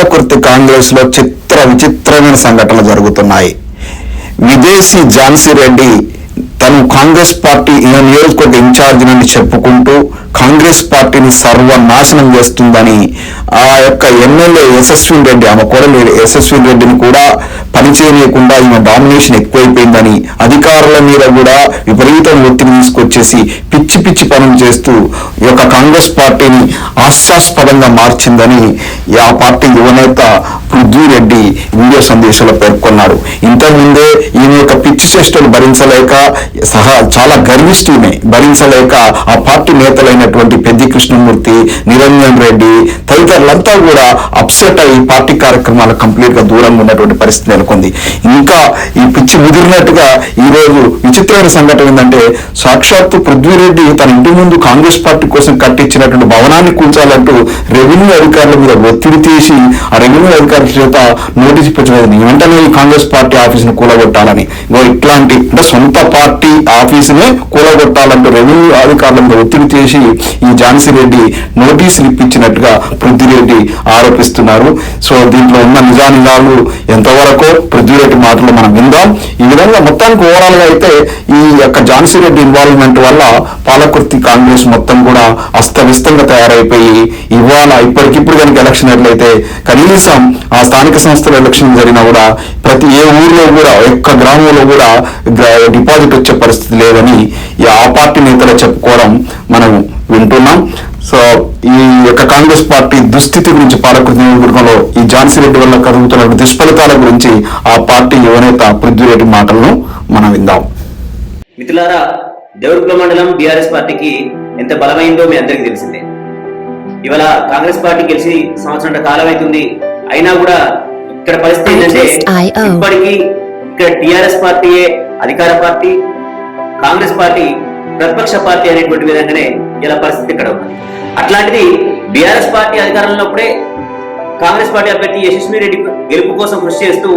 పాలకుర్తి కాంగ్రెస్లో చిత్ర విచిత్రమైన సంఘటనలు జరుగుతున్నాయి. విదేశీ ఝాన్సీ రెడ్డి తను కాంగ్రెస్ పార్టీ ఈ నియోజకవర్గ ఇన్ఛార్జ్ నుండి చెప్పుకుంటూ కాంగ్రెస్ పార్టీని సర్వనాశనం చేస్తుందని ఆ యొక్క ఎమ్మెల్యే యశస్విన్ రెడ్డి ఆమె కూడా యశస్విన్ రెడ్డిని కూడా పనిచేయనీయకుండా ఈమె డామినేషన్ ఎక్కువైపోయిందని అధికారుల మీద కూడా విపరీతం ఒత్తిడి తీసుకొచ్చేసి పిచ్చి పిచ్చి పనులు చేస్తూ ఈ యొక్క కాంగ్రెస్ పార్టీని హాస్యాస్పదంగా మార్చిందని ఆ పార్టీ యువనేత పృథ్వీరెడ్డి వీడియో సందేశంలో పేర్కొన్నాడు ఇంతకుముందే ఈమె యొక్క పిచ్చి భరించలేక సహా చాలా గర్విష్ఠునే భరించలేక ఆ పార్టీ నేతలైనటువంటి పెద్ది కృష్ణమూర్తి నిరంజన్ రెడ్డి తదితరులంతా కూడా అప్సెట్ అయ్యి పార్టీ కార్యక్రమాలు కంప్లీట్గా దూరంగా ఉన్నటువంటి పరిస్థితి నెలకొంది. ఇంకా ఈ పిచ్చి ముదిరినట్టుగా ఈ రోజు విచిత్రమైన సంఘటన ఏంటంటే సాక్షాత్తు పృథ్వీరెడ్డి తన ఇంటి ముందు కాంగ్రెస్ పార్టీ కోసం కట్టించినటువంటి భవనాన్ని కూల్చాలంటూ రెవెన్యూ అధికారుల మీద ఒత్తిడి తీసి ఆ రెవెన్యూ అధికారుల చేత నోటీస్ ఇప్పించలేదు వెంటనే ఈ కాంగ్రెస్ పార్టీ ఆఫీసును కూలగొట్టాలని. ఇట్లాంటి అంటే సొంత పార్టీ ఆఫీసునే కూలగొట్టాలంటూ రెవెన్యూ అధికారుల ఒత్తిడి చేసి ఈ ఝాన్సీ రెడ్డి నోటీసులు ఇప్పించినట్టుగా పృథ్వీరెడ్డి ఆరోపిస్తున్నారు. సో దీంట్లో ఉన్న నిజానిజాలు ఎంతవరకు పృథ్వీరెడ్డి మాటలు మనం విందాం. ఈ విధంగా మొత్తానికి ఓవరాల్గా అయితే ఈ యొక్క ఝాన్సీ రెడ్డి ఇన్వాల్వ్మెంట్ వల్ల పాలకుర్తి కాంగ్రెస్ మొత్తం కూడా అస్తవ్యస్తంగా తయారైపోయి ఇవాళ ఇప్పటికిప్పుడు కనుక ఎలక్షన్ ఎట్లయితే కనీసం ఆ స్థానిక సంస్థల ఎలక్షన్ జరిగినా కూడా ప్రతి ఏ ఊర్లో కూడా ఒక్క గ్రామంలో కూడా డిపాజిట్ వచ్చే పరిస్థితి లేదని ఈ ఆ పార్టీ నేతలు చెప్పుకోవడం మనం వింటున్నాం. సో ఈ యొక్క కాంగ్రెస్ పార్టీ దుస్థితి గురించి పాలకృతి నియోజకవర్గంలో ఈ ఝాన్సీ రెడ్డి వల్ల కలుగుతున్న దుష్ఫలితాల గురించి ఆ పార్టీ యువనేత పృథ్వీరెడ్డి మాటలను మనం విందాం. మిథులారా దేవరుకుల మండలం బీఆర్ఎస్ పార్టీకి ఎంత బలమైందో మీ అందరికీ తెలిసిందే. ఇవాళ కాంగ్రెస్ పార్టీ గెలిచి సంవత్సరం కాలం అవుతుంది అయినా కూడా ఇక్కడ పరిస్థితి ఏంటంటే. ఇప్పటికీ ఇక్కడ టిఆర్ఎస్ పార్టీయే అధికార పార్టీ కాంగ్రెస్ పార్టీ ప్రతిపక్ష పార్టీ అనేటువంటి విధంగానే ఇలా పరిస్థితి ఇక్కడ ఉంది అట్లాంటిది బీఆర్ఎస్ పార్టీ అధికారంలో ఉన్నప్పుడే కాంగ్రెస్ పార్టీ అభ్యర్థి యశస్వి రెడ్డి గెలుపు కోసం కృషి చేస్తూ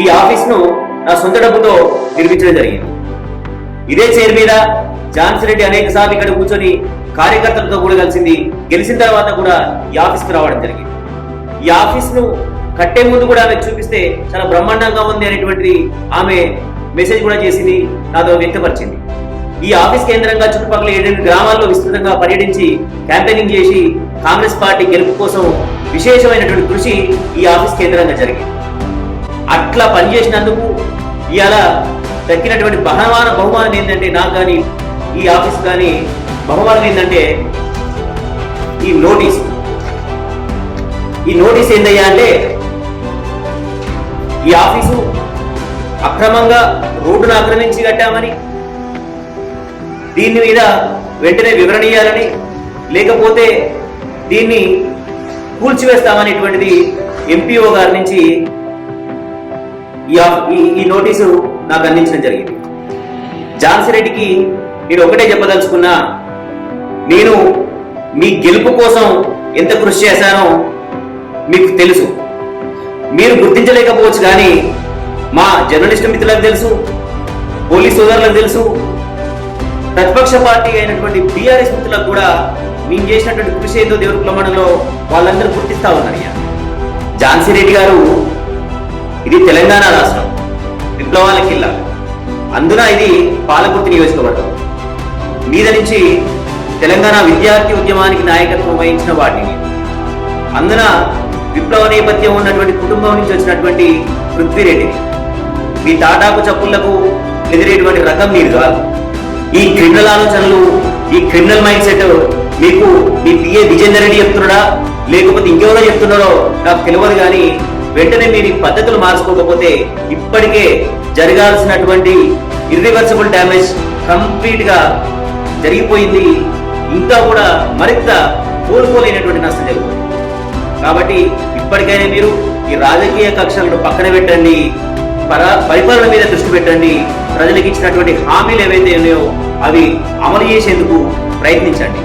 ఈ ఆఫీస్ను నా సొంత డబ్బుతో నిర్మించడం జరిగింది. ఇదే చైర్ మీద ఝాన్సీ రెడ్డి అనేక సార్లు ఇక్కడ కూర్చొని కార్యకర్తలతో కూడా కలిసింది. గెలిచిన తర్వాత కూడా ఈ ఆఫీస్కి రావడం జరిగింది. ఈ ఆఫీస్ను కట్టే ముందు కూడా ఆమె చూపిస్తే చాలా బ్రహ్మాండంగా ఉంది అనేటువంటి ఆమె మెసేజ్ కూడా చేసింది నాతో వ్యక్తపరిచింది. ఈ ఆఫీస్ కేంద్రంగా చుట్టుపక్కల ఏడెనిమిది గ్రామాల్లో విస్తృతంగా పర్యటించి క్యాంపెయినింగ్ చేసి కాంగ్రెస్ పార్టీ గెలుపు కోసం విశేషమైనటువంటి కృషి ఈ ఆఫీస్ కేంద్రంగా జరిగింది. అట్లా పనిచేసినందుకు ఇవాళ దక్కినటువంటి బహుమాన బహుమానం ఏంటంటే నాకు కానీ ఈ ఆఫీస్ కానీ బహుమానం ఏంటంటే ఈ నోటీస్. ఈ నోటీస్ ఏందయ్యా అంటే ఈ ఆఫీసు అక్రమంగా రోడ్డును ఆక్రమించి కట్టామని దీని మీద వెంటనే వివరణ ఇవ్వాలని లేకపోతే దీన్ని కూల్చివేస్తామనేటువంటిది ఎంపీఓ గారి నుంచి ఈ ఈ- ఈ నోటీసు నాకు అందించడం జరిగింది. ఝాన్సీ రెడ్డికి నేను ఒకటే చెప్పదలుచుకున్నా నేను మీ గెలుపు కోసం ఎంత కృషి చేశానో మీకు తెలుసు. మీరు గుర్తించలేకపోవచ్చు కానీ మా జర్నలిస్ట్ మిత్రులకు తెలుసు పోలీస్ సోదరులకు తెలుసు ప్రతిపక్ష పార్టీ అయినటువంటి బీఆర్ఎస్ మిత్రులకు కూడా మేము చేసినటువంటి కృషి ఏదో దేవుడు మండలంలో వాళ్ళందరూ గుర్తిస్తా ఉన్నారు ఝాన్సీ రెడ్డి గారు ఇది తెలంగాణ రాష్ట్రం విప్లవాల కిల్లా. అందున ఇది పాలకుర్తి నియోజకవర్గం. మీద నుంచి తెలంగాణ విద్యార్థి ఉద్యమానికి నాయకత్వం వహించిన వాటిని. అందున విప్లవ నేపథ్యం ఉన్నటువంటి కుటుంబం నుంచి వచ్చినటువంటి పృథ్వీరెడ్డి. మీ తాటాకు చప్పుళ్ళకు ఎదిరేటువంటి రకం మీరు కాదు. ఈ క్రిమినల్ ఆలోచనలు ఈ క్రిమినల్ మైండ్ సెట్ మీకు మీ పిఏ విజేందర్ రెడ్డి చెప్తున్నాడా? లేకపోతే ఇంకెవరో చెప్తున్నారో నాకు తెలియదు కానీ వెంటనే మీరు ఈ పద్ధతులు మార్చుకోకపోతే ఇప్పటికే జరగాల్సినటువంటి ఇర్రివర్సిబుల్ డ్యామేజ్ కంప్లీట్గా జరిగిపోయింది. ఇంకా కూడా మరింత కోలుకోలేనటువంటి నష్టం జరుగుతుంది. కాబట్టి ఇప్పటికైనా మీరు ఈ రాజకీయ కక్షలను పక్కన పెట్టండి పర పరిపాలన మీద దృష్టి పెట్టండి ప్రజలకు ఇచ్చినటువంటి హామీలు ఏవైతే ఉన్నాయో అవి అమలు చేసేందుకు ప్రయత్నించండి.